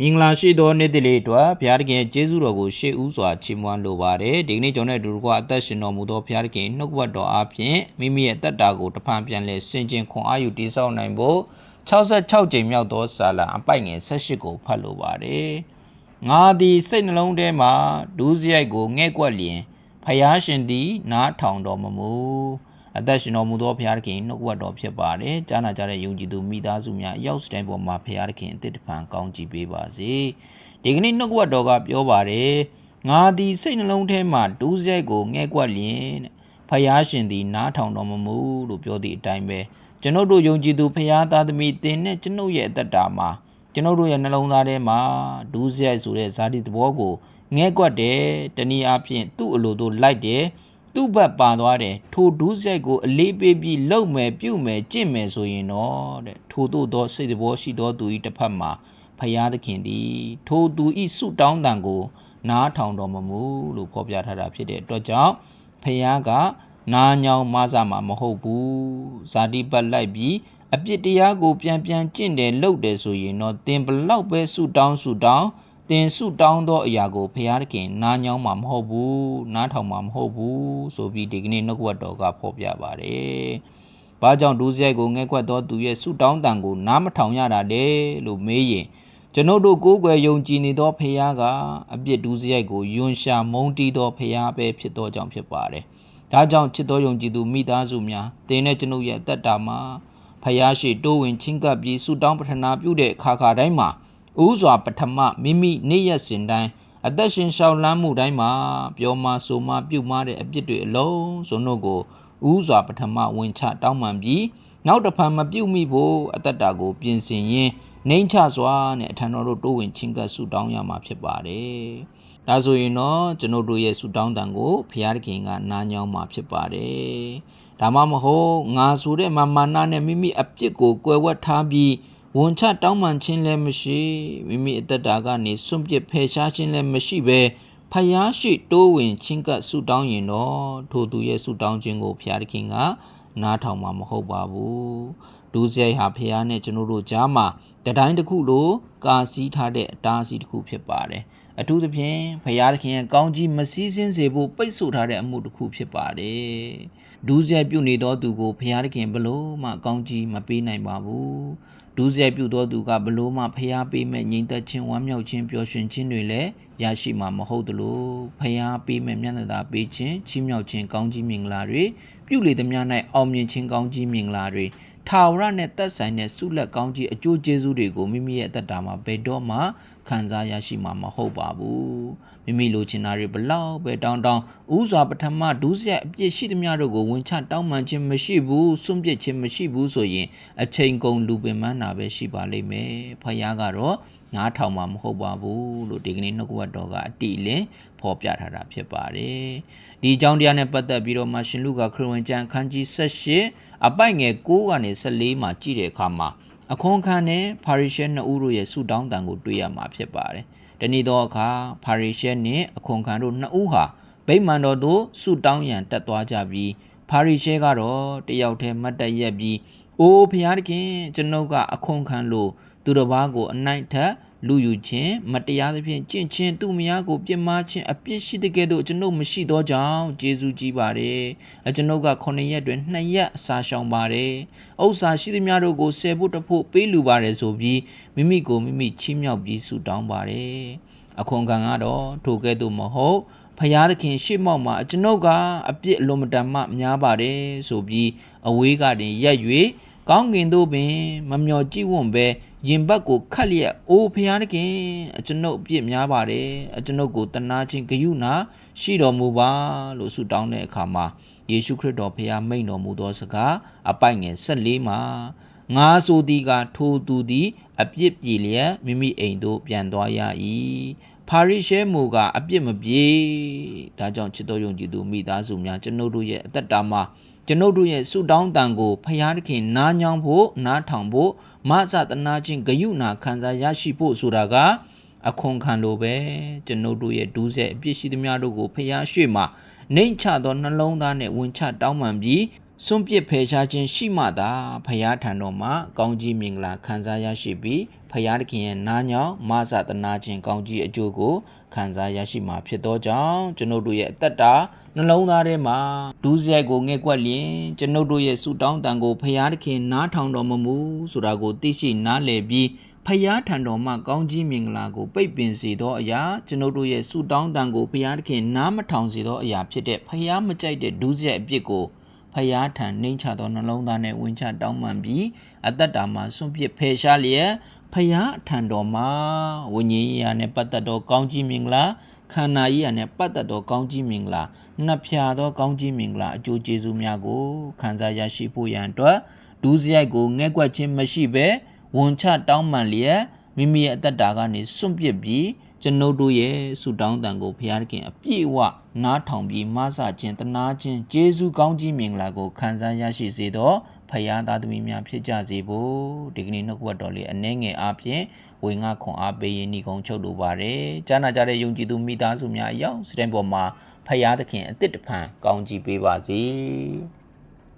မင်္ဂလာရှိသောနေ့တည်းလေးအတွက်ဘုရားသခင်ကျေးဇူးတော်ကိုရှေးဥစွာချီးမွမ်းလိုပါတယ်ဒီကနေ့ကျွန်တော်တို့အတူတကွအသက်ရှင်တော်မူသောဘုရားသခင်နှုတ်ကပတ်တော်အားဖြင့်မိမိရဲ့တက်တာကိုတဖန်ပြန်လဲဆင်ခြင်ခွန်အားယူတည်ဆောက်နိုင်ဖို့66ကြိမ်မြောက်သောစာလံအပိုက်ငယ်18ကိုဖတ်လိုပါတယ်ငါသည်စိတ်နှလုံးထဲမှာဒူးစရိုက်ကိုငဲ့ကွက်လျင်ဖယားရှင်သည်နားထောင်တော်မမူ အသက်ရှင်တော်မူသောဘုရားသခင်နှုတ်ကပတ်တော်ဖြစ်ပါတယ်။ကြားနာကြတဲ့ယုံကြည်သူမိသားစုများအရောက်စတိုင်းပေါ်မှာဘုရားသခင်အသက်တပံကောင်းချီးပေးပါစေ။ဒီကနေ့နှုတ်ကပတ်တော်ကပြောပါတယ်။ငါသည်စိတ်နှလုံးထဲမှာဒူးစရိုက်ကိုငဲ့ကွက်လျင်တဲ့ဖယားရှင်သည်နားထောင်တော်မမူလို့ပြောသည့်အတိုင်းပဲကျွန်ုပ်တို့ယုံကြည်သူဖယားသားသမီးတင်နဲ့ကျွန်ုပ်ရဲ့အသက်တာမှာကျွန်ုပ်တို့ရဲ့နှလုံးသားထဲမှာဒူးစရိုက်ဆိုတဲ့ဇာတိသဘောကိုငဲ့ကွက်တယ်တနည်းအားဖြင့်သူ့အလိုတို့လိုက်တယ် သူ့ဘက်ပါသွားတယ်ထိုဒူးဆက်ကိုအလေးပေးပြီးလှုပ်မယ်ပြုတ်မယ်ကြင့်မယ်ဆိုရင်တော့တဲ့ထိုတို့သောစိတ်တော်ရှိသောသူ၏တစ်ဖက်မှာဖယားသခင်သည်ထိုသူ၏ဆုတောင်းတန်ကို နားထောင်တော်မမူလို့ဖော်ပြထားတာဖြစ်တဲ့အတွက်ကြောင့်ဖယားကနာညောင်းမဆာမှာမဟုတ်ဘူးဇာတိပတ်လိုက်ပြီးအပြစ်တရားကို ပြန်ပြန်ကျင့်တယ်လုပ်တယ်ဆိုရင်တော့သင်ဘလောက်ပဲဆုတောင်းဆုတောင်း သင်ဆုတောင်းသောအရာကိုဘုရားသခင်နားညောင်းမှာမဟုတ်ဘူးနားထောင်မှာမဟုတ်ဘူးဆိုပြီးဒီကနေ့နှုတ်ကပတ်တော်ကဖော်ပြပါတယ်။ဘာကြောင့်ဒူးစရိုက်ကိုငဲ့ကွက်သောသူရဲ့ဆုတောင်းတန်ကိုနားမထောင်ရတာလဲလို့မေးရင်ကျွန်ုပ်တို့ကိုးကွယ်ယုံကြည်နေသောဖခင်ကအပြစ်ဒူးစရိုက်ကိုယွန်ရှာမုန်းတီးသောဖခင်ပဲဖြစ်သောကြောင့်ဖြစ်ပါတယ်။ဒါကြောင့်ချစ်တော်ယုံကြည်သူမိသားစုများတင်းနဲ့ကျွန်ုပ်ရဲ့အသက်တာမှာဖခင်ရှိတိုးဝင်ချင်းကပ်ပြီးဆုတောင်းပတနာပြုတဲ့အခါခါတိုင်းမှာ ဥစွာပထမမိမိနေ့ရက်စဉ်တိုင်းအသက်ရှင်ရှောက်လန်းမှုတိုင်းမှာပြောမဆိုမပြုတ်မတဲ့အပြစ်တွေအလုံးစုံတို့ကိုဥစွာပထမဝင်ချတောင်းပန်ပြီးနောက်တစ်ဖန်မပြုတ်မိဖို့အသက်တာကို ပြင်ဆင်ရင်းနှိမ့်ချစွာနဲ့အထံတော်တို့တိုးဝင်ချင်းကပ်ဆုတောင်းရမှာဖြစ်ပါတယ်။ဒါဆိုရင်တော့ကျွန်ုပ်တို့ရဲ့ဆုတောင်းတန်ကိုဘုရားသခင်ကနားညောင်းမှာဖြစ်ပါတယ်။ဒါမှမဟုတ်ငါဆိုတဲ့မာမာနာနဲ့မိမိအပြစ်ကိုကွယ်ဝတ်ထားပြီး ဝန်ချတောင်းပန်ခြင်းလည်းမရှိမိမိအသက်တာကနေစွန့်ပစ်ဖယ်ရှားခြင်းလည်းမရှိဘဲဖယားရှိတိုးဝင်ချင်းကပ်ဆုတောင်းရင်တော့ထိုသူရဲ့ဆုတောင်းခြင်းကိုဖျားသခင်ကနားထောင်မှာမဟုတ်ပါဘူးဒူးစရိုက်ဟာဖယားနဲ့ကျွန်တော်တို့ကြားမှာတတိုင်းတစ်ခုလိုကာစီးထားတဲ့အတားအဆီးတစ်ခုဖြစ်ပါတယ် အထူးသဖြင့်ဖယားသခင်ရဲ့ကောင်းကြီးမစည်းစင်းစေဖို့ပိတ်ဆို့ထားတဲ့အမှုတစ်ခုဖြစ်ပါတယ်ဒူးစရိုက်ပြုတ်နေသောသူကိုဖယားသခင်ဘလို့မှကောင်းကြီးမပေးနိုင်ပါဘူးဒူးစရိုက်ပြုသောသူကဘလို့မှဖျားပေးမဲ့ငြိမ်သက်ခြင်းဝမ်းမြောက်ခြင်းပျော်ရွှင်ခြင်းတွေလည်းရရှိမှာမဟုတ်သလိုဖျားပေးမဲ့မျက်နှာသာပေးခြင်းချီးမြှောက်ခြင်းကောင်းကြီးမင်္ဂလာတွေပြုလေသမျှ၌အောင်မြင်ခြင်းကောင်းကြီးမင်္ဂလာတွေ ထာဝရနဲ့သက်ဆိုင်တဲ့ဆုလက်ကောင်းကြီးအကျိုးကျေးဇူးတွေကိုမိမိရဲ့အသက်တာမှာဘယ်တော့မှခံစားရရှိမှာမဟုတ်ပါဘူးမိမိလိုချင်တာတွေဘလောက်ပဲတောင်းတောင်းဥစွာပထမဒုစရိုက်အပြစ်ရှိသမျှတို့ကိုဝင်ချတောင်းပန်ခြင်းမရှိဘူးစွန့်ပစ်ခြင်းမရှိဘူးဆိုရင်အချိန်ကုန်လူပင်ပန်းတာပဲရှိပါလိမ့်မယ်ဖခင်ကတော့ငါးထောင်မှာမဟုတ်ပါဘူးလို့ဒီကနေ့နှုတ်ကပတ်တော်ကအတိလင်းဖော်ပြထားတာဖြစ်ပါတယ်ဒီအကြောင်းတရားနဲ့ပတ်သက်ပြီးတော့မှရှင်လူကခရစ်ဝင်ကျမ်းအခန်းကြီး18အပိုက်ငယ်6ကနေ14မှာကြည့်တဲ့အခါမှာအခွန်ခံနဲ့ဖာရီရှဲနှစ်ဦးတို့ရဲ့ဆုတောင်းတန်ကိုတွေ့ရမှာဖြစ်ပါတယ်။တနည်းသောအခါဖာရီရှဲနဲ့အခွန်ခံတို့နှစ်ဦးဟာဗိမာန်တော်သို့ဆုတောင်းရန်တက်သွားကြပြီးဖာရီရှဲကတော့တယောက်တည်းမတ်တက်ရက်ပြီးအိုးဖျားသခင်ကျွန်ုပ်ကအခွန်ခံလို့ သူတစ်ပါးကိုအနိုင်ထက်လူယူခြင်းမတရားသဖြင့်ကျင့်ခြင်းသူမယားကိုပြစ်မှားခြင်းအပြစ်ရှိတဲ့ကဲ့သို့ကျွန်ုပ်မရှိသောကြောင့်ကျေးဇူးကြီးပါတယ်အကျွန်ုပ်က9ရက်တွင်2ရက်အစာရှောင်ပါတယ်ဥစ္စာရှိသမျှတို့ကိုဆယ်ဖို့တဖို့ပေးလူပါတယ်ဆိုပြီးမိမိကိုမိမိချီးမြှောက်ပြီးဆုတောင်းပါတယ်အခွန်ခံကတော့ထိုကဲ့သို့မဟုတ်ဖယားသခင်ရှေ့မောက်မှာကျွန်ုပ်ကအပြစ်အလွန်မတန်မှများပါတယ်ဆိုပြီးအဝေးကတင်ရက်၍ကောင်းကင်သို့ပင်မမျော်ကြည့်ဝွန့်ပဲ ရင်ဘတ်ကိုခတ်လျက်အိုးဖျားတခင်အကျွန်ုပ်အပြစ်များပါတယ်အကျွန်ုပ်ကိုတနာခြင်းဂယုဏရှိတော်မူပါလို့ဆုတောင်းတဲ့အခါမှာယေရှုခရစ်တော်ဖျားမိန်တော်မူသောစကားအပိုက်ငယ်14မှာငါဆိုသည်ကထိုသူသည် အပြစ်ပြေလျက်မိမိအိမ်သို့ပြန်သွားရ၏ဖာရိရှဲမူကအပြစ်မပြေဒါကြောင့်ချစ်တော်ယုံကြည်သူမိသားစုများကျွန်ုပ်တို့ရဲ့အသက်တာမှာကျွန်ုပ်တို့ရဲ့ဆုတောင်းတန်ကိုဖယားသခင်နားညောင်းဖို့နားထောင်ဖို့ မဆတနာချင်းဂယုဏခံစားရရှိဖို့ဆိုတာကအခွန်ခံလိုပဲကျွန်ုပ်တို့ရဲ့ဒူးဆက်အပြစ်ရှိသမျှတို့ကိုဖယားရွှေ့မှာနှိမ့်ချသောနှလုံးသားနဲ့ဝင်ချတောင်းပန်ပြီး စွန့်ပစ်ဖယ်ရှားခြင်းရှိမှသာဖရာထံတော်မှာကောင်းကြီးမင်္ဂလာခံစားရရှိပြီးဖရာသခင်ရဲ့နားညောင်းမဆတနာခြင်းကောင်းကြီးအကျိုးကိုခံစားရရှိမှာဖြစ်သောကြောင့်ကျွန်ုပ်တို့ရဲ့အသက်တာနှလုံးသားထဲမှာဒူးစရိုက်ကိုငဲ့ကွက်လျင်ကျွန်ုပ်တို့ရဲ့ဆုတောင်းတန်ကိုဖရာသခင်နားထောင်တော်မမူဆိုတာကိုသိရှိနားလည်ပြီးဖယားထံတော်မှကောင်းကြီးမင်္ဂလာကိုပိတ်ပင်စေသောအရာကျွန်ုပ်တို့ရဲ့ဆုတောင်းတန်ကိုဖယားသခင်နားမထောင်စေသောအရာဖြစ်တဲ့ဖယားမကြိုက်တဲ့ဒုစရိုက်အပြစ်ကို ဖယားထံနှိမ့်ချသောနှလုံးသားနဲ့ဝင်ချတောင်းပန်ပြီးအသက်တာမှာဆွန့်ပစ်ဖယ်ရှားလျက်ဖယားထံတော်မှာဝိညာဉ်ရေးရာနဲ့ပတ်သက်သောကောင်းကြီးမင်္ဂလာခန္ဓာရေးရာနဲ့ပတ်သက်သောကောင်းကြီးမင်္ဂလာနှစ်ဖြာသောကောင်းကြီးမင်္ဂလာအကျိုးကျေးဇူးများကိုခံစားရရှိဖို့ရန်အတွက်ဒုစရိုက်ကိုငဲ့ကွက်ခြင်းမရှိဘဲဝန်ချတောင်းပန်လျက် မိမိရဲ့အသက်တာကနေစွန့်ပစ်ပြီးကျွန်ုပ်တို့ရဲ့ဆုတောင်းတန်ကိုဘုရားသခင်အပြည့်အဝနားထောင်ပြီးမဆခြင်းတနာခြင်းကျေးဇူးကောင်းကြီးမင်္ဂလာကိုခံစားရရှိစေသောဖယားသားသမီးများဖြစ်ကြစေဖို့ဒီကနေ့နှုတ်ကပတ်တော်လေးအနှဲငယ်အားဖြင့်ဝေငါခွန်အားပေးရင်ဤကုံချုပ်လိုပါတယ်။ကြားနာကြတဲ့ယုံကြည်သူမိသားစုများအရောက်စတဲ့ပေါ်မှာဖယားသခင်အစ်စ်တဖန်ကောင်းကြီးပေးပါစေ။